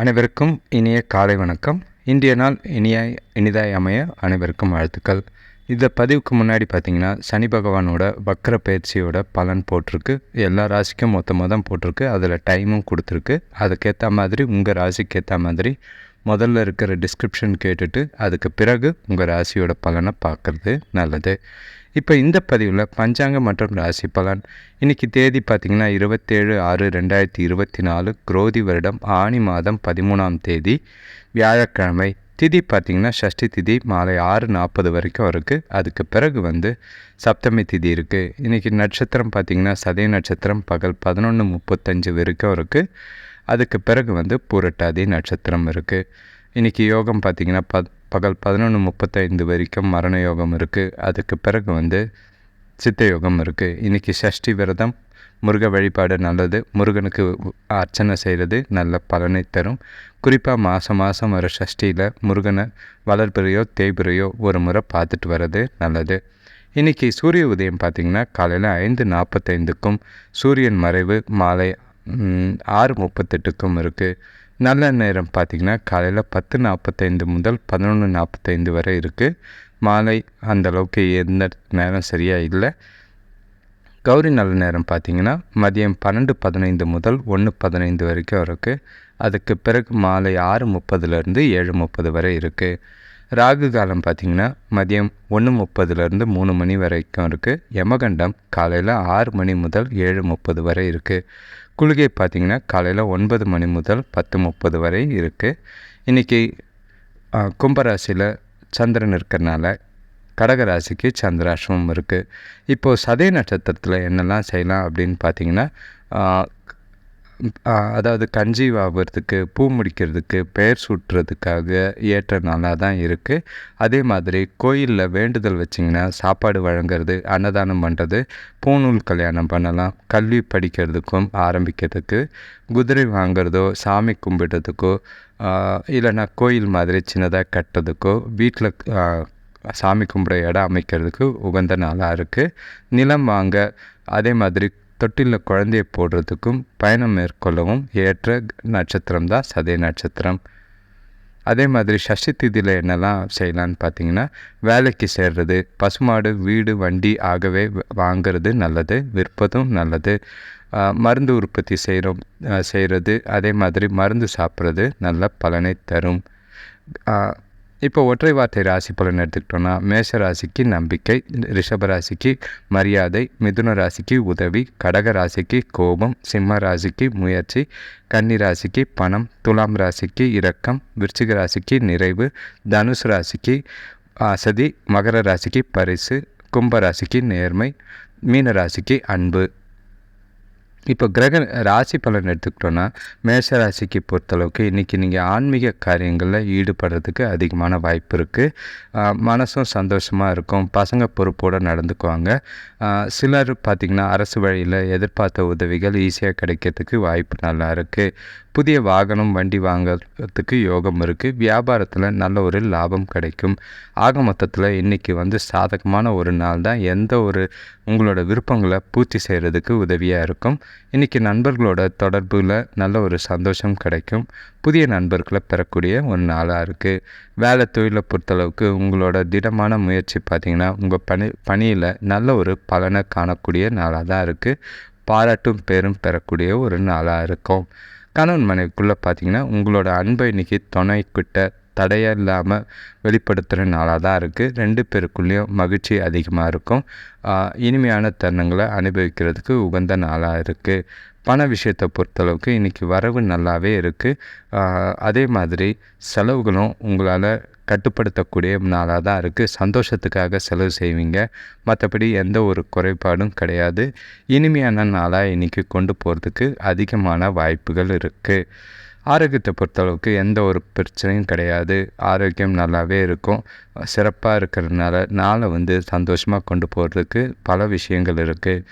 அனைவருக்கும் இனிய காலை வணக்கம். இன்றைய நாள் இனிய இனிதாய் அமைய அனைவருக்கும் வாழ்த்துக்கள். இந்த பதிவுக்கு முன்னாடி பார்த்தீங்கன்னா சனி பகவானோட வக்கர பயிற்சியோட பலன் போட்டிருக்கு. எல்லா ராசிக்கும் மொத்தமாக தான் போட்டிருக்கு. அதில் டைமும் கொடுத்துருக்கு. அதுக்கேற்ற மாதிரி உங்கள் ராசிக்கு ஏற்ற மாதிரி முதல்ல இருக்கிற டிஸ்கிரிப்ஷன் கேட்டுட்டு அதுக்கு பிறகு உங்கள் ராசியோட பலனை பார்க்குறது நல்லது. இப்போ இந்த பதிவில் பஞ்சாங்கம் மற்றும் ராசி பலன். இன்றைக்கி தேதி பார்த்திங்கன்னா இருபத்தேழு ஆறு ரெண்டாயிரத்தி இருபத்தி நாலு குரோதி வருடம் ஆணி மாதம் பதிமூணாம் தேதி வியாழக்கிழமை. திதி பார்த்திங்கன்னா ஷஷ்டி திதி மாலை ஆறு நாற்பது வரைக்கும் இருக்குது அதுக்கு பிறகு வந்து சப்தமி திதி இருக்குது இன்றைக்கி நட்சத்திரம் பார்த்திங்கன்னா சதய நட்சத்திரம் பகல் பதினொன்று முப்பத்தஞ்சு வரைக்கும் இருக்குது அதுக்கு பிறகு வந்து பூரட்டாதி நட்சத்திரம் இருக்குது இன்றைக்கி யோகம் பார்த்திங்கன்னா பத் பகல் பதினொன்று முப்பத்தைந்து வரைக்கும் மரண யோகம் இருக்குது அதுக்கு பிறகு வந்து சித்த யோகம் இருக்குது இன்றைக்கி சஷ்டி விரதம் முருக வழிபாடு நல்லது. முருகனுக்கு அர்ச்சனை செய்கிறது நல்ல பலனை தரும். குறிப்பாக மாதம் மாதம் வர சஷ்டியில் முருகனை வளர்ப்புறையோ தேய்புறையோ ஒரு முறை பார்த்துட்டு வர்றது நல்லது. இன்றைக்கி சூரிய உதயம் பார்த்திங்கன்னா காலையில் ஐந்து நாற்பத்தைந்துக்கும் சூரியன் மறைவு மாலை ஆறு முப்பத்தெட்டுக்கும் இருக்குது நல்ல நேரம் பார்த்திங்கன்னா காலையில் பத்து நாற்பத்தைந்து முதல் பதினொன்று நாற்பத்தைந்து வரை இருக்குது மாலை அந்தளவுக்கு எந்த நேரம் சரியாக இல்லை. கௌரி நல்ல நேரம் பார்த்திங்கன்னா மதியம் பன்னெண்டு பதினைந்து முதல் ஒன்று பதினைந்து வரைக்கும் இருக்குது அதுக்கு பிறகு மாலை ஆறு முப்பதுலேருந்து ஏழு முப்பது வரை இருக்குது ராகு காலம் பார்த்திங்கன்னா மதியம் ஒன்று முப்பதுலேருந்து மூணு மணி வரைக்கும் இருக்குது யமகண்டம் காலையில் ஆறு மணி முதல் ஏழு முப்பது வரை இருக்குது குளிகை பார்த்திங்கன்னா காலையில் ஒன்பது மணி முதல் பத்து முப்பது வரை இருக்குது இன்றைக்கி கும்பராசியில் சந்திரன் இருக்கிறனால கடகராசிக்கு சந்திராசிரமம் இருக்குது இப்போது சதய நட்சத்திரத்தில் என்னெல்லாம் செய்யலாம் அப்படின்னு பார்த்தீங்கன்னா அதாவது கஞ்சி ஆகிறதுக்கு பூ முடிக்கிறதுக்கு பெயர் சூட்டுறதுக்காக ஏற்ற நாளாக தான் இருக்குது அதே மாதிரி கோயிலில் வேண்டுதல் வச்சிங்கன்னா சாப்பாடு வழங்குறது அன்னதானம் பண்ணுறது பூநூல் கல்யாணம் பண்ணலாம் கல்வி படிக்கிறதுக்கும் ஆரம்பிக்கிறதுக்கு குதிரை வாங்கிறதோ சாமி கும்பிடுறதுக்கோ இல்லைன்னா கோயில் மாதிரி சின்னதாக கட்டுறதுக்கோ வீட்டில் சாமி கும்பிட இடம் அமைக்கிறதுக்கு உகந்த நாளாக இருக்குது நிலம் வாங்க அதே மாதிரி தொட்டிலில் குழந்தைய போடுறதுக்கும் பயணம் மேற்கொள்ளவும் ஏற்ற நட்சத்திரம் தான் சதய நட்சத்திரம். அதே மாதிரி சஷ்டி திதியில் என்னெல்லாம் செய்யலான்னு பார்த்தீங்கன்னா வேலைக்கு சேர்றது பசுமாடு வீடு வண்டி ஆகவே வாங்கிறது நல்லது விற்பதும் நல்லது. மருந்து உற்பத்தி செய்கிறோம் செய்கிறது அதே மாதிரி மருந்து சாப்பிட்றது நல்ல பலனை தரும். இப்போ ஒற்றை வார்த்தை ராசி பலன் எடுத்துக்கிட்டோன்னா மேஷ ராசிக்கு நம்பிக்கை ரிஷப ராசிக்கு மரியாதை மிதுன ராசிக்கு உதவி கடக ராசிக்கு கோபம் சிம்ம ராசிக்கு முயற்சி கன்னி ராசிக்கு பணம் துலாம் ராசிக்கு இரக்கம் விருச்சிக ராசிக்கு நிறைவு தனுசு ராசிக்கு அசதி மகர ராசிக்கு பரிசு கும்ப ராசிக்கு நேர்மை மீன ராசிக்கு அன்பு. இப்போ கிரக ராசி பலன் எடுத்துக்கிட்டோன்னா மேஷ ராசிக்கு பொறுத்தளவுக்கு இன்றைக்கி நீங்கள் ஆன்மீக காரியங்களில் ஈடுபடுறதுக்கு அதிகமான வாய்ப்பு இருக்குது மனசும் சந்தோஷமாக இருக்கும். பசங்க பொறுப்போடு நடந்துக்குவாங்க. சிலர் பார்த்திங்கன்னா அரசு வழியில் எதிர்பார்த்த உதவிகள் ஈஸியாக கிடைக்கிறதுக்கு வாய்ப்பு நல்லா இருக்குது புதிய வாகனம் வண்டி வாங்கிறதுக்கு யோகம் இருக்குது வியாபாரத்தில் நல்ல ஒரு லாபம் கிடைக்கும். ஆக மொத்தத்தில் இன்றைக்கி வந்து சாதகமான ஒரு நாள் தான் எந்த ஒரு உங்களோட விருப்பங்களை பூர்த்தி செய்கிறதுக்கு உதவியாக இருக்கும். இன்றைக்கி நண்பர்களோட தொடர்பில் நல்ல ஒரு சந்தோஷம் கிடைக்கும். புதிய நண்பர்களை பெறக்கூடிய ஒரு நாளாக இருக்குது வேலை தொழிலை பொறுத்தளவுக்கு உங்களோட திடமான முயற்சி பார்த்திங்கன்னா உங்கள் பணி பணியில் நல்ல ஒரு பலனை காணக்கூடிய நாளாக தான் இருக்குது பாராட்டும் பேரும் பெறக்கூடிய ஒரு நாளாக இருக்கும். கணவன் மனைவிக்குள்ளே பார்த்தீங்கன்னா உங்களோட அன்பை இன்றைக்கி துணைக்கிட்ட தடையாக இல்லாமல் வெளிப்படுத்துகிற நாளாக தான் இருக்குது ரெண்டு பேருக்குள்ளேயும் மகிழ்ச்சி அதிகமாக இருக்கும். இனிமையான தருணங்களை அனுபவிக்கிறதுக்கு உகந்த நாளாக இருக்குது பண விஷயத்தை பொறுத்தளவுக்கு இன்றைக்கி வரவு நல்லாவே இருக்குது அதே மாதிரி செலவுகளும் உங்களால் கட்டுப்படுத்தக்கூடிய நாளாக தான் இருக்குது சந்தோஷத்துக்காக செலவு செய்வீங்க. மற்றபடி எந்த ஒரு குறைபாடும் கிடையாது. இனிமையான நாளாக இன்றைக்கி கொண்டு போகிறதுக்கு அதிகமான வாய்ப்புகள் இருக்குது ஆரோக்கியத்தை பொறுத்தளவுக்கு எந்த ஒரு பிரச்சனையும் கிடையாது. ஆரோக்கியம் நல்லாவே இருக்கும். சிறப்பாக இருக்கிறதுனால நாளை வந்து சந்தோஷமாக கொண்டு போகிறதுக்கு பல விஷயங்கள் இருக்குது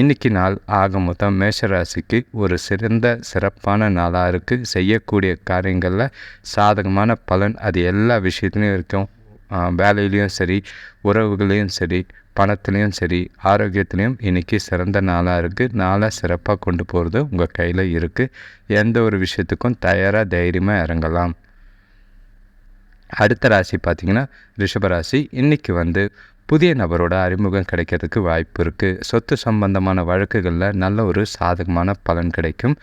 இன்றைக்கி நாள் ஆக மொத்தம் மேஷராசிக்கு ஒரு சிறந்த சிறப்பான நாளாக இருக்குது செய்யக்கூடிய காரியங்களில் சாதகமான பலன் அது எல்லா விஷயத்துலையும் இருக்கும். வேலையிலையும் சரி உறவுகளையும் சரி பணத்துலேயும் சரி ஆரோக்கியத்துலேயும் இன்றைக்கி சிறந்த நாளாக இருக்குது நாளாக சிறப்பாக கொண்டு போகிறது உங்கள் கையில் இருக்குது எந்த ஒரு விஷயத்துக்கும் தயாராக தைரியமாக இறங்கலாம். அடுத்த ராசி பார்த்திங்கன்னா ரிஷபராசி இன்றைக்கி வந்து புதிய நபரோட அறிமுகம் கிடைக்கிறதுக்கு வாய்ப்பு இருக்குது சொத்து சம்பந்தமான வழக்குகளில் நல்ல ஒரு சாதகமான பலன் கிடைக்கும்.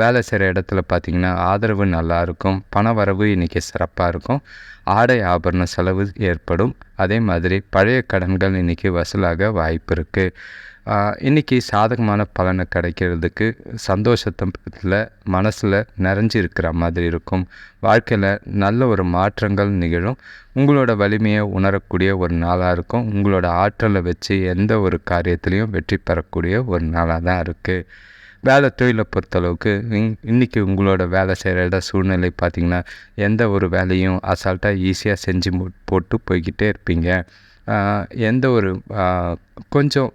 வேலை செய்கிற இடத்துல பார்த்திங்கன்னா ஆதரவு நல்லாயிருக்கும் பண வரவு இன்றைக்கி சிறப்பாக இருக்கும். ஆடை ஆபரண செலவு ஏற்படும். அதே மாதிரி பழைய கடன்கள் இன்றைக்கி வசூலாக வாய்ப்பு இருக்குது இன்றைக்கி சாதகமான பலனை கிடைக்கிறதுக்கு சந்தோஷத்தில் மனசில் நிறைஞ்சு இருக்கிற மாதிரி இருக்கும். வாழ்க்கையில் நல்ல ஒரு மாற்றங்கள் நிகழும். உங்களோட வலிமையை உணரக்கூடிய ஒரு நாளாக இருக்கும். உங்களோட ஆற்றலை வச்சு எந்த ஒரு காரியத்துலேயும் வெற்றி பெறக்கூடிய ஒரு நாளாக தான் இருக்குது வேலை தொழிலை பொறுத்தளவுக்கு இன்றைக்கி உங்களோட வேலை செய்கிற இட சூழ்நிலை பார்த்திங்கன்னா எந்த ஒரு வேலையும் அசால்ட்டாக ஈஸியாக செஞ்சு போட்டு போய்கிட்டே இருப்பீங்க. எந்த ஒரு கொஞ்சம்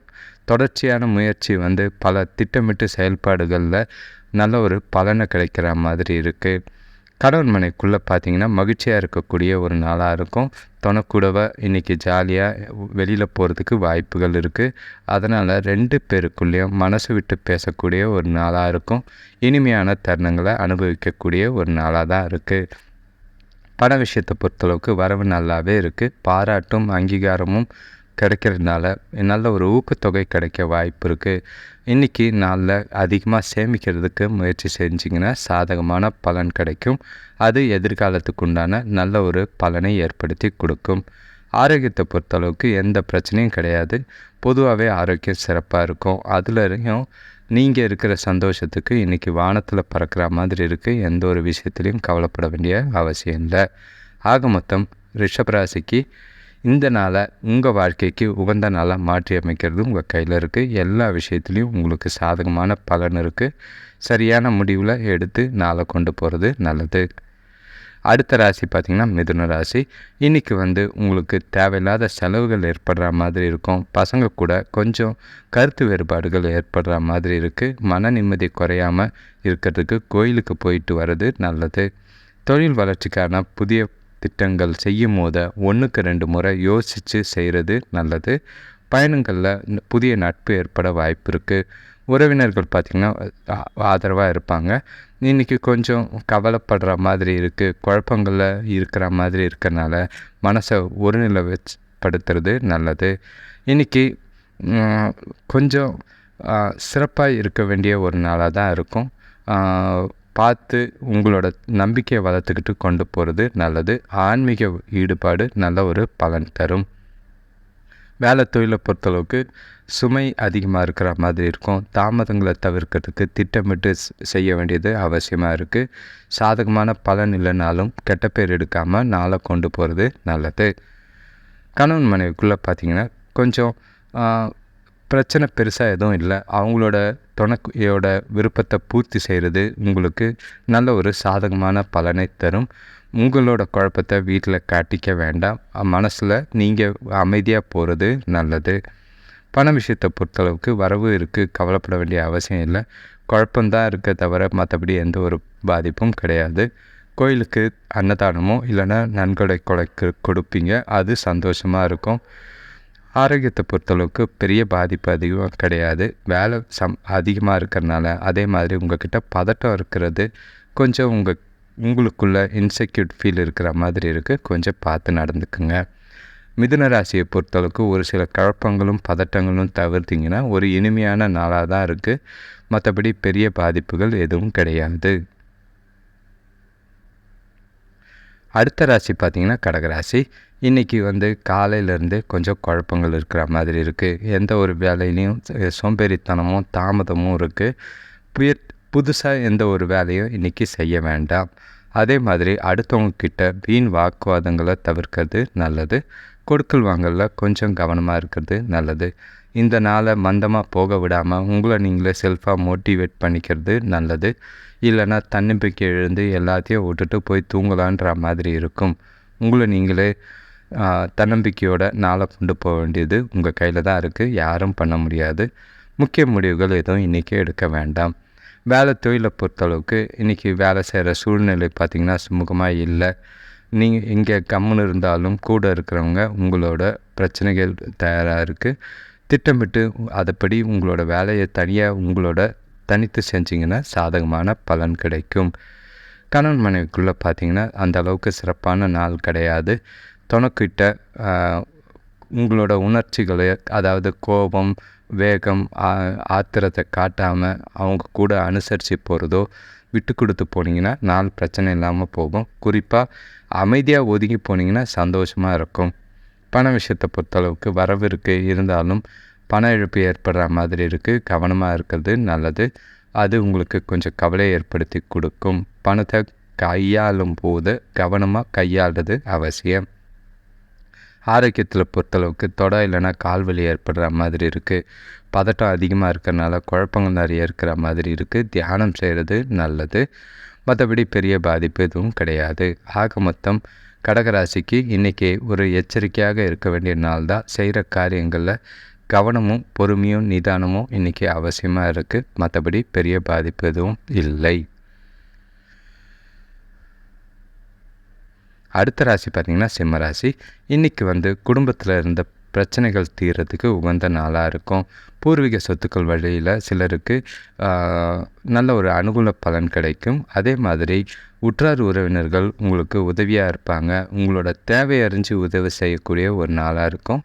தொடர்ச்சியான முயற்சி வந்து பல திட்டமிட்டு செயல்பாடுகளில் நல்ல ஒரு பலனை கிடைக்கிற மாதிரி இருக்குது கணவன் மனைக்குள்ளே பார்த்தீங்கன்னா மகிழ்ச்சியாக இருக்கக்கூடிய ஒரு நாளாக இருக்கும். துணக்கூடவை இன்றைக்கி ஜாலியாக வெளியில் போகிறதுக்கு வாய்ப்புகள் இருக்குது அதனால் ரெண்டு பேருக்குள்ளேயும் மனசு விட்டு பேசக்கூடிய ஒரு நாளாக இருக்கும். இனிமையான தருணங்களை அனுபவிக்கக்கூடிய ஒரு நாளாக தான் இருக்குது பண விஷயத்தை பொறுத்தளவுக்கு வரவு நல்லாவே இருக்குது பாராட்டும் அங்கீகாரமும் கிடைக்கிறதுனால நல்ல ஒரு ஊக்கத்தொகை கிடைக்க வாய்ப்பு இருக்குது இன்றைக்கி நாளில் அதிகமாக சேமிக்கிறதுக்கு முயற்சி செஞ்சிங்கன்னா சாதகமான பலன் கிடைக்கும். அது எதிர்காலத்துக்கு உண்டான நல்ல ஒரு பலனை ஏற்படுத்தி கொடுக்கும். ஆரோக்கியத்தை பொறுத்தளவுக்கு எந்த பிரச்சனையும் கிடையாது. பொதுவாகவே ஆரோக்கியம் சிறப்பாக இருக்கும். அதுலேயும் நீங்கள் இருக்கிற சந்தோஷத்துக்கு இன்றைக்கி வானத்தில் பறக்கிற மாதிரி இருக்குது எந்த ஒரு விஷயத்துலையும் கவலைப்பட வேண்டிய அவசியம் இல்லை. ஆக மொத்தம் ரிஷபராசிக்கு இந்த நாளை உங்கள் வாழ்க்கைக்கு உகந்த நாளாக மாற்றி அமைக்கிறது உங்கள் கையில் இருக்குது எல்லா விஷயத்துலேயும் உங்களுக்கு சாதகமான பலன் இருக்குது சரியான முடிவில் எடுத்து நாளை கொண்டு போகிறது நல்லது. அடுத்த ராசி பார்த்திங்கன்னா மிதுன ராசி. இன்றைக்கி வந்து உங்களுக்கு தேவையில்லாத செலவுகள் ஏற்படுற மாதிரி இருக்கும். பசங்க கூட கொஞ்சம் கருத்து வேறுபாடுகள் ஏற்படுற மாதிரி இருக்குது மன நிம்மதி குறையாமல் இருக்கிறதுக்கு கோயிலுக்கு போயிட்டு வர்றது நல்லது. தொழில் வளர்ச்சிக்கான புதிய திட்டங்கள் செய்யும் போது ஒன்றுக்கு ரெண்டு முறை யோசித்து செய்கிறது நல்லது. பயணங்களில் புதிய நட்பு ஏற்பட வாய்ப்பு இருக்குது உறவினர்கள் பார்த்திங்கன்னா ஆதரவாக இருப்பாங்க. இன்றைக்கி கொஞ்சம் கவலைப்படுற மாதிரி இருக்குது குழப்பங்களில் இருக்கிற மாதிரி இருக்கிறனால மனசை ஒருநிலை வச்சுப்படுத்துறது நல்லது இன்றைக்கி கொஞ்சம் சிறப்பாக இருக்க வேண்டிய ஒரு நாளாக தான் இருக்கும் பார்த்து உங்களோட நம்பிக்கையை வளர்த்துக்கிட்டு கொண்டு போகிறது நல்லது. ஆன்மீக ஈடுபாடு நல்ல ஒரு பலன் தரும். வேலை தொழிலை பொறுத்தளவுக்கு சுமை அதிகமாக இருக்கிற மாதிரி இருக்கும். தாமதங்களை தவிர்க்கிறதுக்கு திட்டமிட்டு செய்ய வேண்டியது அவசியமாக இருக்குது சாதகமான பலன் இல்லைனாலும் கெட்ட பேர் எடுக்காமல் நாளை கொண்டு போகிறது நல்லது. கணவன் மனைவிக்குள்ளே பார்த்திங்கன்னா கொஞ்சம் பிரச்சனை பெருசாக எதுவும் இல்லை. அவங்களோட துணையோட விருப்பத்தை பூர்த்தி செய்கிறது உங்களுக்கு நல்ல ஒரு சாதகமான பலனை தரும். உங்களோட குழப்பத்தை வீட்டில் காட்டிக்க வேண்டாம். மனசில் நீங்கள் அமைதியாக போகிறது நல்லது. பண விஷயத்தை பொறுத்தளவுக்கு வரவு இருக்குது கவலைப்பட வேண்டிய அவசியம் இல்லை. குழப்பந்தான் இருக்க தவிர மற்றபடி எந்த ஒரு பாதிப்பும் கிடையாது. கோயிலுக்கு அன்னதானமோ இல்லைன்னா நன்கொடை கொலைக்கு கொடுப்பீங்க அது சந்தோஷமாக இருக்கும். ஆரோக்கியத்தை பொறுத்தளவுக்கு பெரிய பாதிப்பு அதிகமாக கிடையாது. வேலை சம் அதிகமாக இருக்கிறனால அதே மாதிரி உங்கள்கிட்ட பதட்டம் இருக்கிறது கொஞ்சம் உங்கள் உங்களுக்குள்ளே இன்செக்யூர்ட் ஃபீல் இருக்கிற மாதிரி இருக்குது கொஞ்சம் பார்த்து நடந்துக்குங்க. மிதுன ராசியை பொறுத்தளவுக்கு ஒரு சில குழப்பங்களும் பதட்டங்களும் தவிர்த்திங்கன்னா ஒரு இனிமையான நாளாக தான் இருக்குது மற்றபடி பெரிய பாதிப்புகள் எதுவும் கிடையாது. அடுத்த ராசி பார்த்திங்கன்னா கடகராசி. இன்றைக்கி வந்து காலையிலேருந்து கொஞ்சம் குழப்பங்கள் இருக்கிற மாதிரி இருக்குது எந்த ஒரு வேலையிலையும் சோம்பேறித்தனமும் தாமதமும் இருக்குது புய புதுசாக எந்த ஒரு வேலையும் இன்றைக்கி செய்ய வேண்டாம். அதே மாதிரி அடுத்தவங்கக்கிட்ட வீண் வாக்குவாதங்களை தவிர்க்கிறது நல்லது. கொடுக்கல் வாங்கலில் கொஞ்சம் கவனமாக இருக்கிறது நல்லது. இந்த நாளை மந்தமாக போக விடாமல் உங்களை நீங்களே செல்ஃபாக மோட்டிவேட் பண்ணிக்கிறது நல்லது. இல்லைன்னா தன்னம்பிக்கை எழுந்து எல்லாத்தையும் விட்டுட்டு போய் தூங்கலான்ற மாதிரி இருக்கும். உங்களை நீங்களே தன்னம்பிக்கையோட நாளை கொண்டு போக வேண்டியது உங்கள் கையில் தான் இருக்குது யாரும் பண்ண முடியாது. முக்கிய முடிவுகள் எதுவும் இன்றைக்கி எடுக்க வேண்டாம். வேலை தொழிலை பொறுத்தளவுக்கு இன்றைக்கி வேலை செய்கிற சூழ்நிலை பார்த்திங்கன்னா சுமூகமாக இல்லை. நீங்கள் இங்கே கம்முன்னு இருந்தாலும் கூட இருக்கிறவங்க உங்களோட பிரச்சனைகள் தயாராக இருக்குது திட்டமிட்டு அதைப்படி உங்களோட வேலையை தனியாக உங்களோட தனித்து செஞ்சிங்கன்னா சாதகமான பலன் கிடைக்கும். கணவன் மனைவிக்குள்ளே பார்த்தீங்கன்னா அந்த அளவுக்கு சிறப்பான நாள் கிடையாது. துணக்கிட்ட உங்களோட உணர்ச்சிகளை அதாவது கோபம் வேகம் ஆத்திரத்தை காட்டாமல் அவங்க கூட அனுசரித்து போகிறதோ விட்டு கொடுத்து போனீங்கன்னா நாள் பிரச்சனை இல்லாமல் போகும். குறிப்பாக அமைதியாக ஒதுங்கி போனீங்கன்னா சந்தோஷமாக இருக்கும். பண விஷயத்தை பொறுத்தளவுக்கு வரவு இருக்குது இருந்தாலும் பண இழப்பு ஏற்படுற மாதிரி இருக்குது கவனமாக இருக்கிறது நல்லது. அது உங்களுக்கு கொஞ்சம் கவலை ஏற்படுத்தி கொடுக்கும். பணத்தை கையாளும் போது கவனமாக கையாளுறது அவசியம். ஆரோக்கியத்தில் பொறுத்தளவுக்கு தொட இல்லைன்னா கால்வலி ஏற்படுற மாதிரி இருக்குது பதட்டம் அதிகமாக இருக்கிறனால குழப்பங்கள் நிறைய இருக்கிற மாதிரி இருக்குது தியானம் செய்கிறது நல்லது. மற்றபடி பெரிய பாதிப்பு எதுவும் கிடையாது. ஆக மொத்தம் கடகராசிக்கு இன்றைக்கி ஒரு எச்சரிக்கையாக இருக்க வேண்டிய நாள் தான் செய்கிற காரியங்களில் கவனமும் பொறுமையும் நிதானமும் இன்றைக்கி அவசியமாக இருக்குது மற்றபடி பெரிய பாதிப்பு எதுவும் இல்லை. அடுத்த ராசி பார்த்திங்கன்னா சிம்ம ராசி. இன்றைக்கி வந்து குடும்பத்தில் இருந்த பிரச்சனைகள் தீர்றதுக்கு உகந்த நாளாக இருக்கும். பூர்வீக சொத்துக்கள் வழியில் சிலருக்கு நல்ல ஒரு அனுகூல பலன் கிடைக்கும். அதே மாதிரி உற்றார் உறவினர்கள் உங்களுக்கு உதவியாக இருப்பாங்க. உங்களோட தேவை அறிஞ்சு உதவி செய்யக்கூடிய ஒரு நாளாக இருக்கும்.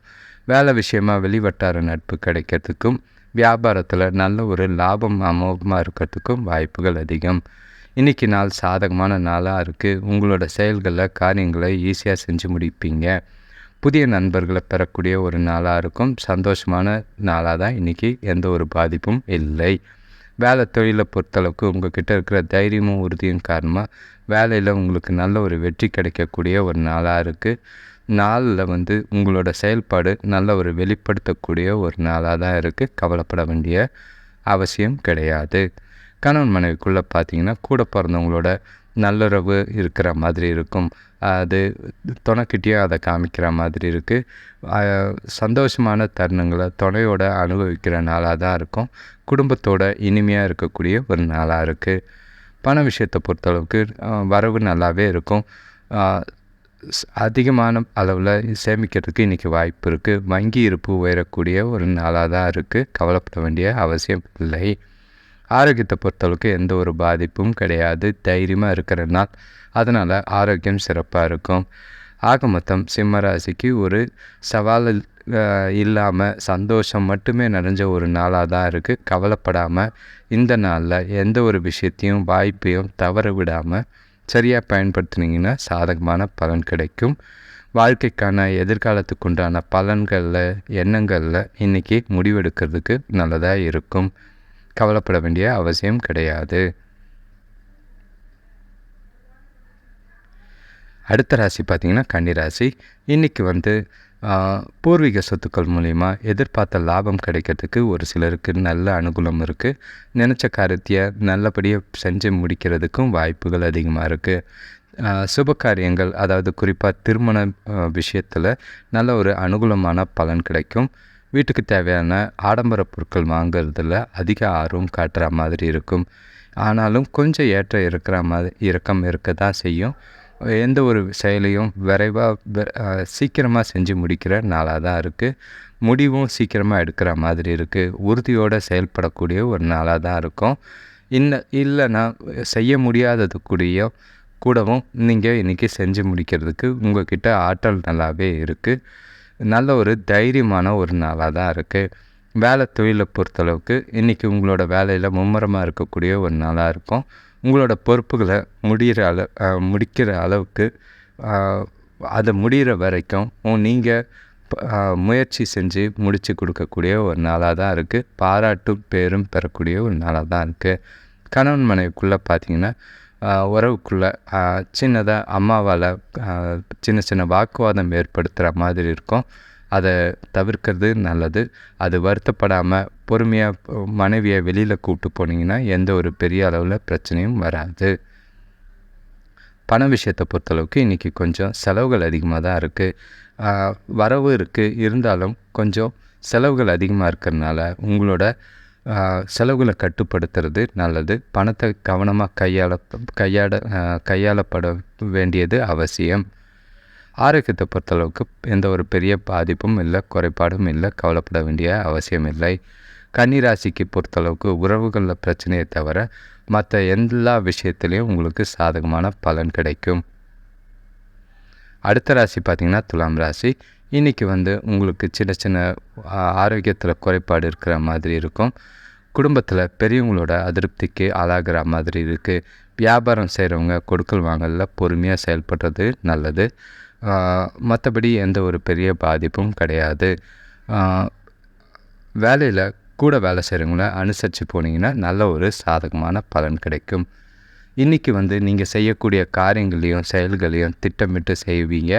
வேலை விஷயமாக வெளிவட்டார நட்பு கிடைக்கிறதுக்கும் வியாபாரத்தில் நல்ல ஒரு லாபம் அமோகமாக இருக்கிறதுக்கும் வாய்ப்புகள் அதிகம். இன்றைக்கி நாள் சாதகமான நாளாக இருக்குது உங்களோட செயல்களில் காரியங்களை ஈஸியாக செஞ்சு முடிப்பீங்க. புதிய நண்பர்களை பெறக்கூடிய ஒரு நாளாக இருக்கும். சந்தோஷமான நாளாக தான் இன்றைக்கி எந்த ஒரு பாதிப்பும் இல்லை. வேலை தொழிலை பொறுத்தளவுக்கு உங்கள்கிட்ட இருக்கிற தைரியமும் உறுதியும் காரணமாக வேலையில் உங்களுக்கு நல்ல ஒரு வெற்றி கிடைக்கக்கூடிய ஒரு நாளாக இருக்குது நாளில் வந்து உங்களோட செயல்பாடு நல்ல ஒரு வெளிப்படுத்தக்கூடிய ஒரு நாளாக தான் இருக்குது கவலைப்பட வேண்டிய அவசியம் கிடையாது. கணவன் மனைவிக்குள்ளே பார்த்தீங்கன்னா கூட பிறந்தவங்களோட நல்லுறவு இருக்கிற மாதிரி இருக்கும். அது துணைக்கிட்டேயும் அதை காமிக்கிற மாதிரி இருக்குது சந்தோஷமான தருணங்களை துணையோட அனுபவிக்கிற நாளாக தான் இருக்கும். குடும்பத்தோட இனிமையாக இருக்கக்கூடிய ஒரு நாளாக இருக்குது பண விஷயத்தை பொறுத்தளவுக்கு வரவு நல்லாவே இருக்கும். அதிகமான அளவில் சேமிக்கிறதுக்கு இன்றைக்கி வாய்ப்பு இருக்குது வங்கி இருப்பு உயரக்கூடிய ஒரு நாளாக தான் இருக்குது கவலைப்பட வேண்டிய அவசியம் இல்லை. ஆரோக்கியத்தை பொறுத்தளவுக்கு எந்த ஒரு பாதிப்பும் கிடையாது. தைரியமாக இருக்கிறதுனால அதனால் ஆரோக்கியம் சிறப்பாக இருக்கும். ஆக மொத்தம் சிம்மராசிக்கு ஒரு சவால் இல்லாமல் சந்தோஷம் மட்டுமே நிறைஞ்ச ஒரு நாளாக தான் இருக்குது கவலைப்படாமல் இந்த நாளில் எந்த ஒரு விஷயத்தையும் வாய்ப்பையும் தவற விடாமல் சரியாக பயன்படுத்தினீங்கன்னா சாதகமான பலன் கிடைக்கும். வாழ்க்கைக்கான எதிர்காலத்துக்கு உண்டான பலன்களில் எண்ணங்களில் இன்றைக்கி முடிவெடுக்கிறதுக்கு நல்லதாக இருக்கும். கவலைப்பட வேண்டிய அவசியம் கிடையாது. அடுத்த ராசி பார்த்திங்கன்னா கன்னிராசி இன்றைக்கி வந்து பூர்வீக சொத்துக்கள் மூலிமா எதிர்பார்த்த லாபம் கிடைக்கிறதுக்கு ஒரு சிலருக்கு நல்ல அனுகூலம் இருக்குது நினச்ச காரியத்தை நல்லபடியாக செஞ்சு முடிக்கிறதுக்கும் வாய்ப்புகள் அதிகமாக இருக்குது சுப காரியங்கள் அதாவது குறிப்பாக திருமண விஷயத்தில் நல்ல ஒரு அனுகூலமான பலன் கிடைக்கும். வீட்டுக்கு தேவையான ஆடம்பர பொருட்கள் வாங்குறதுல அதிக ஆர்வம் காட்டுற மாதிரி இருக்கும். ஆனாலும் கொஞ்சம் ஏற்றம் இருக்கிற மாதிரி இறக்கம் இருக்க தான் செய்யும். எந்த ஒரு செயலையும் விரைவாக சீக்கிரமாக செஞ்சு முடிக்கிற நாளாக தான் இருக்குது முடிவும் சீக்கிரமாக எடுக்கிற மாதிரி இருக்குது உறுதியோடு செயல்படக்கூடிய ஒரு நாளாக தான் இருக்கும். இன்ன இல்லைன்னா செய்ய முடியாதது கூடிய கூடவும் நீங்கள் இன்றைக்கி செஞ்சு முடிக்கிறதுக்கு உங்கள்கிட்ட ஆற்றல் நல்லாவே இருக்குது நல்ல ஒரு தைரியமான ஒரு நாளாக தான் இருக்குது வேலை தொழிலை பொறுத்தளவுக்கு இன்றைக்கி உங்களோட வேலையில் மும்முரமாக இருக்கக்கூடிய ஒரு நாளாக இருக்கும். உங்களோட பொறுப்புகளை முடிகிற அளவு முடிக்கிற அளவுக்கு அதை முடிகிற வரைக்கும் நீங்கள் முயற்சி செஞ்சு முடித்து கொடுக்கக்கூடிய ஒரு நாளாக தான் இருக்குது பாராட்டும் பேரும் பெறக்கூடிய ஒரு நாளாக தான் இருக்குது கணவன் மனைவிக்குள்ளே பார்த்திங்கன்னா உறவுக்குள்ளே சின்னதாக அம்மாவால் சின்ன சின்ன வாக்குவாதம் ஏற்படுத்துகிற மாதிரி இருக்கும். அதை தவிர்க்கிறது நல்லது. அது வருத்தப்படாமல் பொறுமையாக மனைவியை வெளியில் கூப்பிட்டு போனீங்கன்னா எந்த ஒரு பெரிய அளவில் பிரச்சனையும் வராது. பண விஷயத்தை பொறுத்தளவுக்கு இன்றைக்கி கொஞ்சம் செலவுகள் அதிகமாக தான் இருக்குது வரவு இருக்குது இருந்தாலும் கொஞ்சம் செலவுகள் அதிகமாக இருக்கிறதுனால உங்களோட செலவுகளை கட்டுப்படுத்துறது நல்லது. பணத்தை கவனமாக கையாள கையாட கையாளப்பட வேண்டியது அவசியம். ஆரோக்கியத்தை பொறுத்தளவுக்கு எந்த ஒரு பெரிய பாதிப்பும் இல்லை குறைபாடும் இல்லை கவலைப்பட வேண்டிய அவசியம் இல்லை. கன்னிராசிக்கு பொறுத்தளவுக்கு உறவுகளில் பிரச்சனையை தவிர மற்ற எல்லா விஷயத்துலேயும் உங்களுக்கு சாதகமான பலன் கிடைக்கும். அடுத்த ராசி பார்த்திங்கன்னா துலாம் ராசி. இன்றைக்கி வந்து உங்களுக்கு சின்ன சின்ன ஆரோக்கியத்தில் குறைபாடு இருக்கிற மாதிரி இருக்கும். குடும்பத்தில் பெரியவங்களோட அதிருப்திக்கு ஆளாகிற மாதிரி இருக்குது வியாபாரம் செய்கிறவங்க கொடுக்கல் வாங்கலில் பொறுமையாக செயல்படுறது நல்லது. மற்றபடி எந்த ஒரு பெரிய பாதிப்பும் கிடையாது. வேலையில் கூட வேலை செய்கிறவங்கள அனுசரித்து போனீங்கன்னா நல்ல ஒரு சாதகமான பலன் கிடைக்கும். இன்றைக்கி வந்து நீங்கள் செய்யக்கூடிய காரியங்களையும் செயல்களையும் திட்டமிட்டு செய்வீங்க.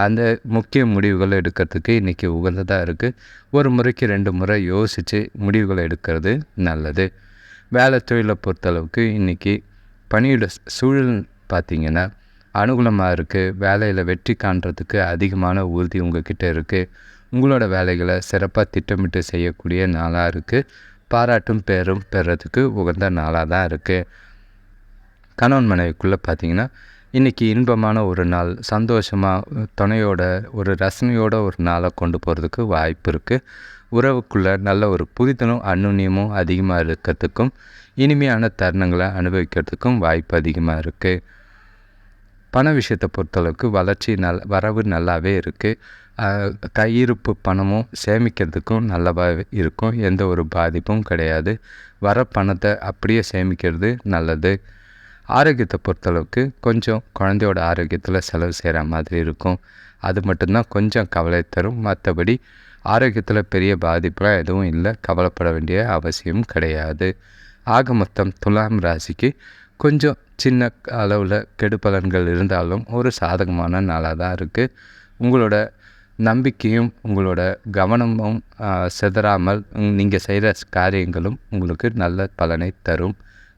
அந்த முக்கிய முடிவுகளை எடுக்கிறதுக்கு இன்றைக்கி உகந்ததாக இருக்குது ஒரு முறைக்கு ரெண்டு முறை யோசித்து முடிவுகளை எடுக்கிறது நல்லது. வேலை தொழிலை பொறுத்தளவுக்கு இன்றைக்கி பணியோட சூழல் பார்த்திங்கன்னா அனுகூலமாக இருக்குது வேலையில் வெற்றி காண்றதுக்கு அதிகமான உறுதி உங்கள்கிட்ட இருக்குது உங்களோட வேலைகளை சிறப்பாக திட்டமிட்டு செய்யக்கூடிய நாளாக இருக்குது பாராட்டும் பேரும் பெறதுக்கு உகந்த நாளாக தான் இருக்குது கணவன் மனைவிக்குள்ளே பார்த்திங்கன்னா இன்றைக்கி இன்பமான ஒரு நாள் சந்தோஷமாக துணையோட ஒரு ரசனையோட ஒரு நாளை கொண்டு போகிறதுக்கு வாய்ப்பு இருக்குது உறவுக்குள்ளே நல்ல ஒரு புதித்தனும் அன்னுண்ணியமும் அதிகமாக இருக்கிறதுக்கும் இனிமையான தருணங்களை அனுபவிக்கிறதுக்கும் வாய்ப்பு அதிகமாக இருக்குது பண விஷயத்தை பொறுத்தளவுக்கு வளர்ச்சி நல் வரவு நல்லாவே இருக்குது கையிருப்பு பணமும் சேமிக்கிறதுக்கும் நல்லாவே இருக்கும். எந்த ஒரு பாதிப்பும் கிடையாது. வர பணத்தை அப்படியே சேமிக்கிறது நல்லது. ஆரோக்கியத்தை பொறுத்தளவுக்கு கொஞ்சம் குழந்தையோட ஆரோக்கியத்தில் செலவு செய்கிற மாதிரி இருக்கும். அது மட்டும்தான் கொஞ்சம் கவலை தரும். மற்றபடி ஆரோக்கியத்தில் பெரிய பாதிப்பெலாம் எதுவும் இல்லை. கவலைப்பட வேண்டிய அவசியம் கிடையாது. ஆக மொத்தம் துலாம் ராசிக்கு கொஞ்சம் சின்ன அளவில் கெடுபலன்கள் இருந்தாலும் ஒரு சாதகமான நாளாக தான் இருக்குது உங்களோட நம்பிக்கையும் உங்களோட கவனமும் சிதறாமல் நீங்கள் செய்கிற காரியங்களும் உங்களுக்கு நல்ல பலனை தரும்.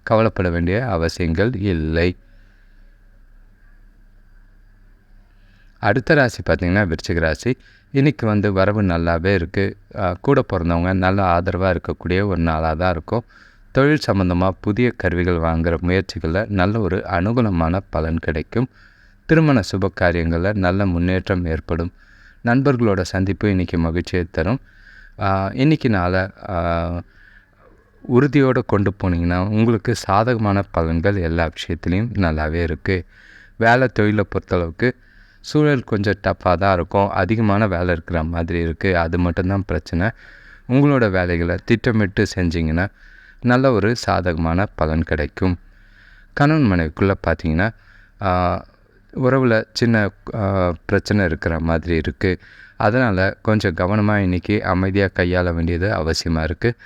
கவலைப்பட வேண்டிய அவசியங்கள் இல்லை. அடுத்த ராசி பார்த்திங்கன்னா விருச்சிக ராசி. இன்றைக்கி வந்து வரவு நல்லாவே இருக்குது கூட பிறந்தவங்க நல்ல ஆதரவாக இருக்கக்கூடிய ஒரு நாளாக தான் இருக்கும். தொழில் சம்மந்தமாக புதிய கருவிகள் வாங்குகிற முயற்சிகளில் நல்ல ஒரு அனுகூலமான பலன் கிடைக்கும். திருமண சுப காரியங்களில் நல்ல முன்னேற்றம் ஏற்படும். நண்பர்களோட சந்திப்பு இன்றைக்கி மகிழ்ச்சியை தரும். இன்றைக்கி நாளை உறுதியோடு கொண்டு போனீங்கன்னா உங்களுக்கு சாதகமான பலன்கள் எல்லா விஷயத்துலேயும் நல்லாவே இருக்குது வேலை தொழிலை பொறுத்தளவுக்கு சூழல் கொஞ்சம் டஃப்பாக தான் இருக்கும். அதிகமான வேலை இருக்கிற மாதிரி இருக்குது அது மட்டும்தான் பிரச்சனை. உங்களோட வேலைகளை திட்டமிட்டு செஞ்சிங்கன்னா நல்ல ஒரு சாதகமான பலன் கிடைக்கும். கணவன் மனைவிக்குள்ளே பார்த்தீங்கன்னா உறவில் சின்ன பிரச்சனை இருக்கிற மாதிரி இருக்குது அதனால் கொஞ்சம் கவனமாக இன்றைக்கி அமைதியாக கையாள வேண்டியது அவசியமாக இருக்குது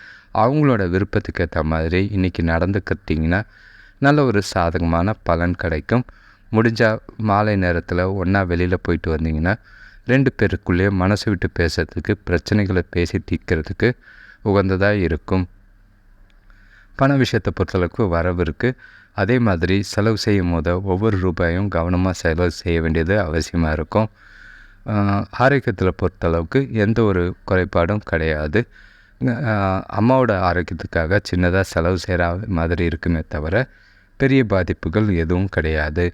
அவங்களோட விருப்பத்துக்கு ஏற்ற மாதிரி இன்றைக்கி நடந்துக்கிட்டிங்கன்னா நல்ல ஒரு சாதகமான பலன் கிடைக்கும். முடிஞ்சால் மாலை நேரத்தில் ஒன்றா வெளியில் போயிட்டு வந்தீங்கன்னா ரெண்டு பேருக்குள்ளேயே மனசு விட்டு பேசுறதுக்கு பிரச்சனைகளை பேசி தீர்க்கிறதுக்கு உகந்ததாக இருக்கும். பண விஷயத்தை பொறுத்தளவுக்கு வரவு இருக்குது அதே மாதிரி செலவு செய்யும் போது ஒவ்வொரு ரூபாயும் கவனமாக செலவு செய்ய வேண்டியது அவசியமாக இருக்கும். ஆரோக்கியத்தில் பொறுத்தளவுக்கு எந்த ஒரு குறைபாடும் கிடையாது. அம்மாவோட ஆரோக்கியத்துக்காக சின்னதாக செலவு செய்கிற மாதிரி இருக்குமே தவிர பெரிய பாதிப்புகள் எதுவும் கிடையாது.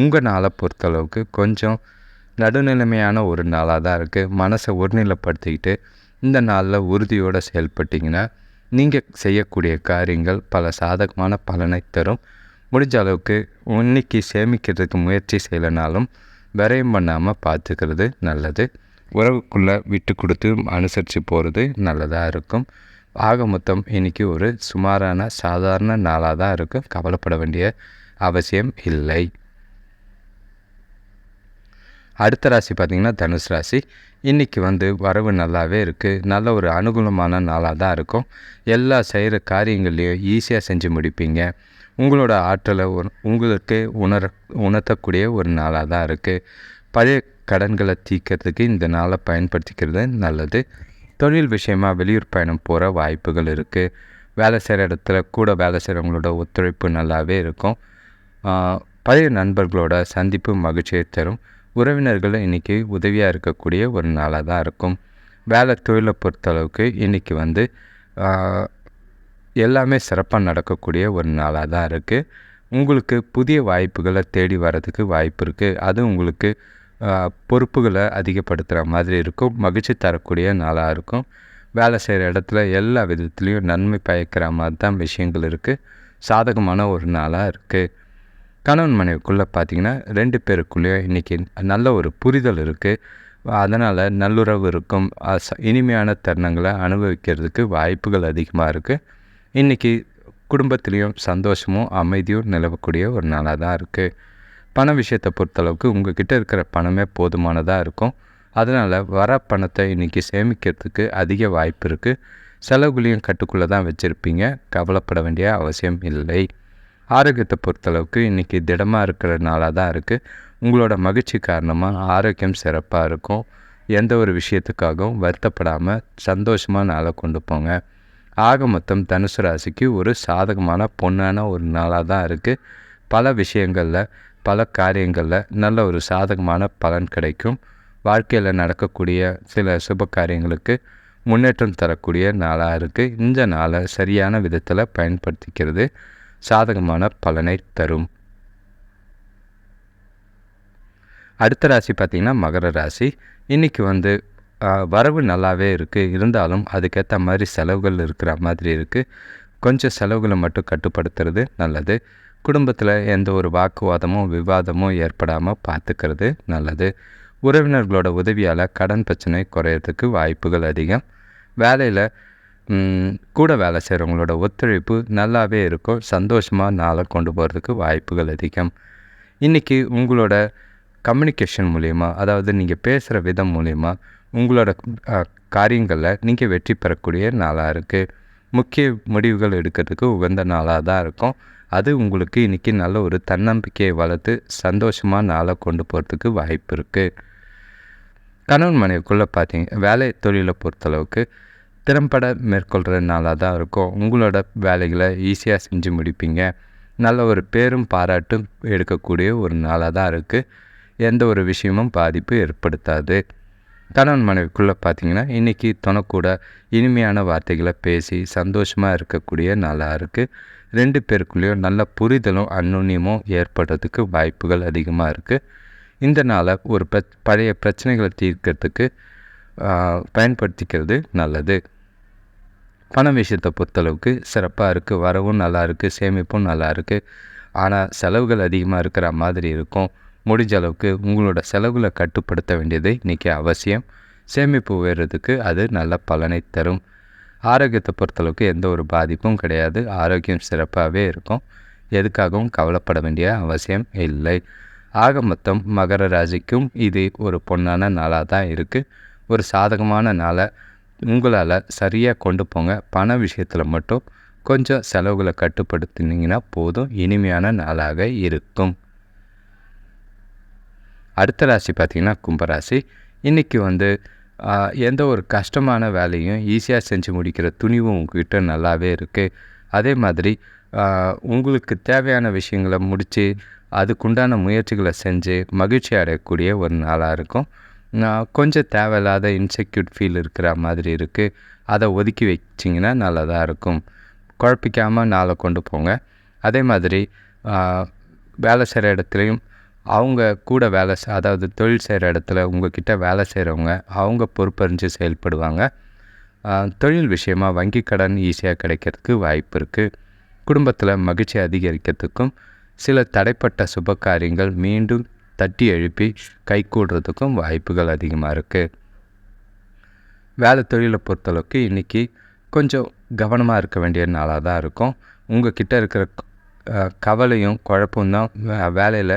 உங்கள் நாளை பொறுத்தளவுக்கு கொஞ்சம் நடுநிலைமையான ஒரு நாளாக தான் இருக்குது மனசை ஒருநிலைப்படுத்திக்கிட்டு இந்த நாளில் உறுதியோடு செயல்பட்டிங்கன்னா நீங்கள் செய்யக்கூடிய காரியங்கள் பல சாதகமான பலனை தரும். முடிஞ்ச அளவுக்கு இன்னைக்கு சேமிக்கிறதுக்கு முயற்சி செய்யலைனாலும் விரயம் பண்ணாமல் பார்த்துக்கிறது நல்லது. உறவுக்குள்ளே விட்டு கொடுத்து அனுசரித்து போகிறது நல்லதாக இருக்கும். ஆக மொத்தம் இன்றைக்கி ஒரு சுமாரான சாதாரண நாளாக தான் இருக்கும் கவலைப்பட வேண்டிய அவசியம் இல்லை. அடுத்த ராசி பார்த்திங்கன்னா தனுஷ் ராசி. இன்றைக்கி வந்து வரவு நல்லாவே இருக்குது நல்ல ஒரு அனுகூலமான நாளாக தான் இருக்கும். எல்லா செய்கிற காரியங்கள்லேயும் ஈஸியாக செஞ்சு முடிப்பீங்க. உங்களோட ஆற்றலை உங்களுக்கு உணர உணர்த்தக்கூடிய ஒரு நாளாக தான் இருக்குது பழைய கடன்களை தீக்கிறதுக்கு இந்த நாளை பயன்படுத்திக்கிறது நல்லது. தொழில் விஷயமாக வெளியூர் பயணம் போகிற வாய்ப்புகள் இருக்குது வேலை செய்கிற இடத்துல கூட வேலை செய்கிறவங்களோட ஒத்துழைப்பு நல்லாவே இருக்கும். பழைய நண்பர்களோட சந்திப்பு மகிழ்ச்சியை தரும். உறவினர்கள் இன்றைக்கி உதவியாக இருக்கக்கூடிய ஒரு நாளாக தான் இருக்கும். வேலை தொழிலை பொறுத்தளவுக்கு இன்றைக்கி வந்து எல்லாமே சிறப்பாக நடக்கக்கூடிய ஒரு நாளாக தான் இருக்குது உங்களுக்கு புதிய வாய்ப்புகளை தேடி வர்றதுக்கு வாய்ப்பு இருக்குது அது உங்களுக்கு பொறுப்புகளை அதிகப்படுத்துகிற மாதிரி இருக்கும் மகிழ்ச்சி தரக்கூடிய நாளாக இருக்கும். வேலை செய்கிற இடத்துல எல்லா விதத்துலேயும் நன்மை பயக்கிற மாதிரி தான் விஷயங்கள் இருக்குது சாதகமான ஒரு நாளாக இருக்குது கணவன் மனைவிக்குள்ளே பார்த்திங்கன்னா ரெண்டு பேருக்குள்ளேயும் இன்றைக்கி நல்ல ஒரு புரிதல் இருக்குது அதனால் நல்லுறவு இருக்கும். இனிமையான தருணங்களை அனுபவிக்கிறதுக்கு வாய்ப்புகள் அதிகமாக இருக்குது இன்றைக்கி குடும்பத்துலேயும் சந்தோஷமும் அமைதியும் நிலவக்கூடிய ஒரு நாளாக தான் இருக்குது பண விஷயத்தை பொறுத்தளவுக்கு உங்கள் கிட்டே இருக்கிற பணமே போதுமானதாக இருக்கும். அதனால் வர பணத்தை இன்றைக்கி சேமிக்கிறதுக்கு அதிக வாய்ப்பு இருக்குது செலவுகளையும் கட்டுக்குள்ளே தான் வச்சுருப்பீங்க. கவலைப்பட வேண்டிய அவசியம் இல்லை. ஆரோக்கியத்தை பொறுத்தளவுக்கு இன்றைக்கி திடமாக இருக்கிற நாளாக தான் இருக்குது உங்களோட மகிழ்ச்சி காரணமாக ஆரோக்கியம் சிறப்பாக இருக்கும். எந்த ஒரு விஷயத்துக்காகவும் வருத்தப்படாமல் சந்தோஷமாக நாளை கொண்டு போங்க. ஆக மொத்தம் தனுசு ராசிக்கு ஒரு சாதகமான பொண்ணான ஒரு நாளாக தான் இருக்குது பல விஷயங்களில் பல காரியங்களில் நல்ல ஒரு சாதகமான பலன் கிடைக்கும். வாழ்க்கையில் நடக்கக்கூடிய சில சுப காரியங்களுக்கு முன்னேற்றம் தரக்கூடிய நாளாக இருக்குது இந்த நாளை சரியான விதத்தில் பயன்படுத்திக்கிறது சாதகமான பலனை தரும். அடுத்த ராசி பார்த்திங்கன்னா மகர ராசி. இன்றைக்கி வந்து வரவு நல்லாவே இருக்குது இருந்தாலும் அதுக்கேற்ற மாதிரி செலவுகள் இருக்கிற மாதிரி இருக்குது கொஞ்சம் செலவுகளை மட்டும் கட்டுப்படுத்துறது நல்லது. குடும்பத்தில் எந்த ஒரு வாக்குவாதமும் விவாதமும் ஏற்படாமல் பார்த்துக்கிறது நல்லது. உறவினர்களோட உதவியால் கடன் பிரச்சனை குறையிறதுக்கு வாய்ப்புகள் அதிகம். வேலையில் கூட வேலை செய்கிறவங்களோட ஒத்துழைப்பு நல்லாவே இருக்கும். சந்தோஷமாக நாளை கொண்டு போகிறதுக்கு வாய்ப்புகள் அதிகம். இன்றைக்கி உங்களோட கம்யூனிகேஷன் மூலிமா அதாவது நீங்கள் பேசுகிற விதம் மூலிமா உங்களோட காரியங்களில் நீங்கள் வெற்றி பெறக்கூடிய நாளாக இருக்குது முக்கிய முடிவுகள் எடுக்கிறதுக்கு உகந்த நாளாக தான் இருக்கும். அது உங்களுக்கு இன்றைக்கி நல்ல ஒரு தன்னம்பிக்கையை வளர்த்து சந்தோஷமாக நாளை கொண்டு போகிறதுக்கு வாய்ப்பு இருக்குது கணவன் மனைவிக்குள்ளே பார்த்தீங்க வேலை தொழிலை பொறுத்தளவுக்கு திறம்பட மேற்கொள்கிற நாளாக தான் இருக்கும். உங்களோட வேலைகளை ஈஸியாக செஞ்சு முடிப்பீங்க. நல்ல ஒரு பேரும் பாராட்டும் எடுக்கக்கூடிய ஒரு நாளாக தான் இருக்குது எந்த ஒரு விஷயமும் பாதிப்பு ஏற்படுத்தாது. கணவன் மனைவிக்குள்ளே பார்த்தீங்கன்னா இன்றைக்கி துணக்கூட இனிமையான வார்த்தைகளை பேசி சந்தோஷமாக இருக்கக்கூடிய நாளாக இருக்குது ரெண்டு பேருக்குள்ளேயும் நல்ல புரிதலும் அந்நுண்ணியமும் ஏற்படுறதுக்கு வாய்ப்புகள் அதிகமாக இருக்குது இதனால் ஒரு பிர பழைய பிரச்சனைகளை தீர்க்கிறதுக்கு பயன்படுத்திக்கிறது நல்லது. பண விஷயத்தை பொறுத்தளவுக்கு சிறப்பாக இருக்குது வரவும் நல்லா இருக்குது சேமிப்பும் நல்லா இருக்குது ஆனால் செலவுகள் அதிகமாக இருக்கிற மாதிரி இருக்கும். முடிஞ்ச அளவுக்கு உங்களோட செலவுகளை கட்டுப்படுத்த வேண்டியது இன்றைக்கி அவசியம். சேமிப்பு உயர்றதுக்கு அது நல்ல பலனை தரும். ஆரோக்கியத்தை பொறுத்தளவுக்கு எந்த ஒரு பாதிப்பும் கிடையாது. ஆரோக்கியம் சிறப்பாகவே இருக்கும். எதுக்காகவும் கவலைப்பட வேண்டிய அவசியம் இல்லை. ஆக மொத்தம் மகர ராசிக்கும் இது ஒரு பொன்னான நாளாக தான் இருக்குது ஒரு சாதகமான நாளை உங்களால் சரியாக கொண்டு போங்க. பண விஷயத்தில் மட்டும் கொஞ்சம் செலவுகளை கட்டுப்படுத்தினீங்கன்னா போதும். இனிமையான நாளாக இருக்கும். அடுத்த ராசி பார்த்திங்கன்னா கும்பராசி. இன்றைக்கி வந்து எந்த ஒரு கஷ்டமான வேலையும் ஈஸியாக செஞ்சு முடிக்கிற துணிவும் உங்ககிட்ட நல்லாவே இருக்குது அதே மாதிரி உங்களுக்கு தேவையான விஷயங்களை முடித்து அதுக்குண்டான முயற்சிகளை செஞ்சு மகிழ்ச்சி அடையக்கூடிய ஒரு நாளாக இருக்கும். கொஞ்சம் தேவையில்லாத இன்செக்யூட் ஃபீல் இருக்கிற மாதிரி இருக்குது அதை ஒதுக்கி வச்சிங்கன்னா நல்லதாக இருக்கும். குழப்பிக்காமல் நாளை கொண்டு போங்க. அதே மாதிரி வேலை செய்கிற இடத்துலையும் அவங்க கூட வேலை அதாவது தொழில் செய்கிற இடத்துல உங்ககிட்ட வேலை செய்கிறவங்க அவங்க பொறுப்பறிஞ்சு செயல்படுவாங்க. தொழில் விஷயமாக வங்கி கடன் ஈஸியாக கிடைக்கிறதுக்கு வாய்ப்பு இருக்குது குடும்பத்தில் மகிழ்ச்சி அதிகரிக்கிறதுக்கும் சில தடைப்பட்ட சுப காரியங்கள் மீண்டும் தட்டி எழுப்பி கை கூடுறதுக்கும் வாய்ப்புகள் அதிகமாக இருக்குது வேலை தொழிலை பொறுத்தளவுக்கு இன்றைக்கி கொஞ்சம் கவனமாக இருக்க வேண்டிய நாளாக தான் இருக்கும். உங்கள் கிட்டே இருக்கிற கவலையும் குழப்பம் தான் வேலையில்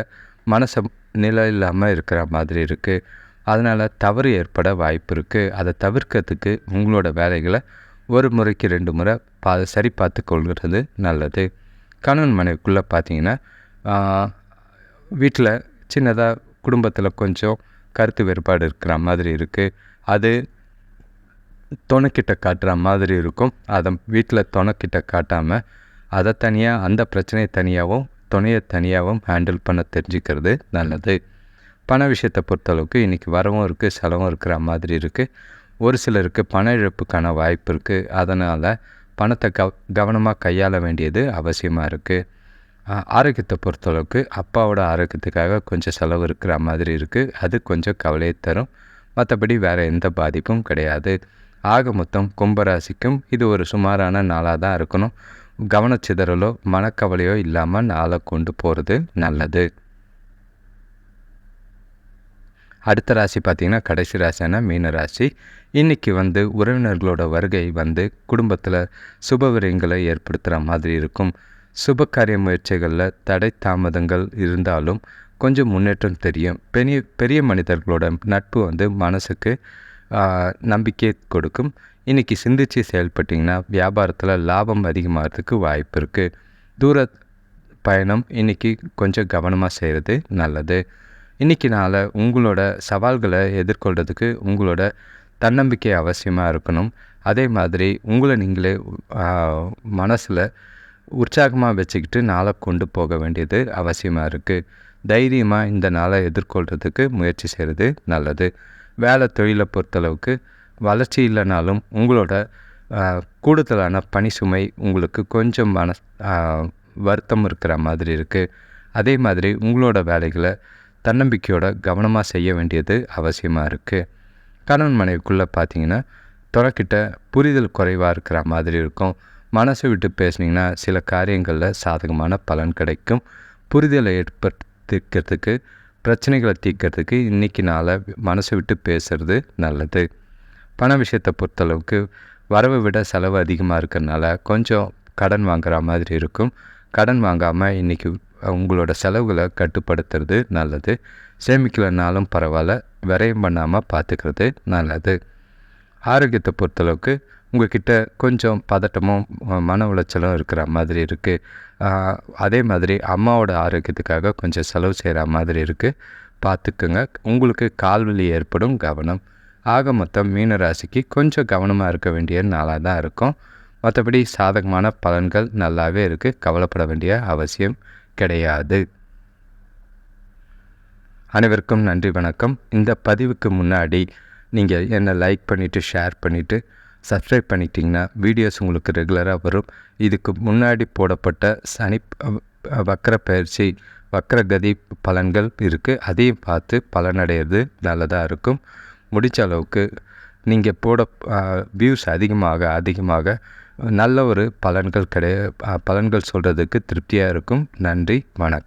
மனசை நிலை இல்லாமல் இருக்கிற மாதிரி இருக்குது அதனால் தவறு ஏற்பட வாய்ப்பு இருக்குது அதை தவிர்க்கிறதுக்கு உங்களோட வேலைகளை ஒரு முறைக்கு ரெண்டு முறை பா சரி பார்த்து கொள்கிறது நல்லது. கணவன் மனைவிக்குள்ளே பார்த்தீங்கன்னா வீட்டில் சின்னதாக குடும்பத்தில் கொஞ்சம் கருத்து வேறுபாடு இருக்கிற மாதிரி இருக்குது அது துணைக்கிட்ட காட்டுற மாதிரி இருக்கும். அதை வீட்டில் துணைக்கிட்ட காட்டாமல் அதை தனியாக அந்த பிரச்சனையை தனியாகவும் துணையை தனியாகவும் ஹேண்டில் பண்ண தெரிஞ்சுக்கிறது நல்லது. பண விஷயத்தை பொறுத்தளவுக்கு இன்றைக்கி வரவும் இருக்குது செலவும் இருக்கிற மாதிரி இருக்குது ஒரு சிலருக்கு பண இழப்புக்கான வாய்ப்பு இருக்குது அதனால் பணத்தை கவ கவனமாக கையாள வேண்டியது அவசியமாக இருக்குது ஆரோக்கியத்தை பொறுத்தளவுக்கு அப்பாவோட ஆரோக்கியத்துக்காக கொஞ்சம் செலவு இருக்கிற மாதிரி இருக்குது அது கொஞ்சம் கவலையை தரும். மற்றபடி வேறு எந்த பாதிப்பும் கிடையாது. ஆக மொத்தம் கும்பராசிக்கும் இது ஒரு சுமாரான நாளாக தான் இருக்கணும். கவனச்சிதறலோ மனக்கவலையோ இல்லாமல் நாளை கொண்டு போகிறது நல்லது. அடுத்த ராசி பார்த்திங்கன்னா கடைசி ராசியான மீன ராசி. இன்றைக்கி வந்து உறவினர்களோட வருகை வந்து குடும்பத்தில் சுபவிரயங்களை ஏற்படுத்துகிற மாதிரி இருக்கும். சுப காரிய முயற்சிகளில் தடை தாமதங்கள் இருந்தாலும் கொஞ்சம் முன்னேற்றம் தெரியும். பெரிய பெரிய மனிதர்களோட நட்பு வந்து மனசுக்கு நம்பிக்கை கொடுக்கும். இன்றைக்கி சிந்தித்து செயல்பட்டிங்கன்னா வியாபாரத்தில் லாபம் அதிகமாகிறதுக்கு வாய்ப்பு இருக்குது தூர பயணம் இன்றைக்கி கொஞ்சம் கவனமாக செய்கிறது நல்லது. இன்றைக்கி நாள் உங்களோட சவால்களை எதிர்கொள்கிறதுக்கு உங்களோட தன்னம்பிக்கை அவசியமாக இருக்கணும். அதே மாதிரி உங்களை நீங்களே மனசில் உற்சாகமாக வச்சுக்கிட்டு நாளை கொண்டு போக வேண்டியது அவசியமாக இருக்குது தைரியமாக இந்த நாளை எதிர்கொள்கிறதுக்கு முயற்சி செய்கிறது நல்லது. வேலை தொழிலை பொறுத்தளவுக்கு வளர்ச்சி இல்லைனாலும் உங்களோட கூடுதலான பணி சுமை உங்களுக்கு கொஞ்சம் மன வருத்தம் இருக்கிற மாதிரி இருக்குது அதே மாதிரி உங்களோட வேலைகளை தன்னம்பிக்கையோட கவனமாக செய்ய வேண்டியது அவசியமாக இருக்குது கணவன் மனைவிக்குள்ளே பார்த்தீங்கன்னா தொடக்கிட்ட புரிதல் குறைவாக இருக்கிற மாதிரி இருக்கும். மனசை விட்டு பேசுனீங்கன்னா சில காரியங்களில் சாதகமான பலன் கிடைக்கும். புரிதலை ஏற்படுத்திக்கிறதுக்கு பிரச்சனைகளை தீர்க்கிறதுக்கு இன்றைக்கி நாளை மனசை விட்டு பேசுகிறது நல்லது. பண விஷயத்தை பொறுத்தளவுக்கு வரவை விட செலவு அதிகமாக இருக்கிறதுனால கொஞ்சம் கடன் வாங்குகிற மாதிரி இருக்கும். கடன் வாங்காமல் இன்றைக்கி உங்களோட செலவுகளை கட்டுப்படுத்துறது நல்லது. சேமிக்கலைனாலும் பரவாயில்ல விரயம் பண்ணாமல் பார்த்துக்கிறது நல்லது. ஆரோக்கியத்தை பொறுத்தளவுக்கு உங்கள்கிட்ட கொஞ்சம் பதட்டமும் மன உளைச்சலும் இருக்கிற மாதிரி இருக்குது அதே மாதிரி அம்மாவோட ஆரோக்கியத்துக்காக கொஞ்சம் செலவு செய்கிற மாதிரி இருக்குது பார்த்துக்குங்க உங்களுக்கு கால்வலி ஏற்படும் கவனம். ஆக மொத்தம் மீன ராசிக்கு கொஞ்சம் கவனமாக இருக்க வேண்டிய நாளாக தான் இருக்கும். மற்றபடி சாதகமான பலன்கள் நல்லாவே இருக்குது கவலைப்பட வேண்டிய அவசியம் கிடையாது. அனைவருக்கும் நன்றி வணக்கம். இந்த பதிவுக்கு முன்னாடி நீங்கள் என்னை லைக் பண்ணிவிட்டு ஷேர் பண்ணிவிட்டு சப்ஸ்கிரைப் பண்ணிட்டீங்கன்னா வீடியோஸ் உங்களுக்கு ரெகுலராக வரும். இதுக்கு முன்னாடி போடப்பட்ட சனி வக்கர பயிற்சி வக்கரகதி பலன்கள் இருக்குது அதையும் பார்த்து பலனடைகிறது நல்லதாக இருக்கும். முடித்த அளவுக்கு நீங்கள் போட வியூஸ் அதிகமாக அதிகமாக நல்ல ஒரு பலன்கள் கிடையாது பலன்கள் சொல்கிறதுக்கு திருப்தியாக இருக்கும். நன்றி வணக்கம்.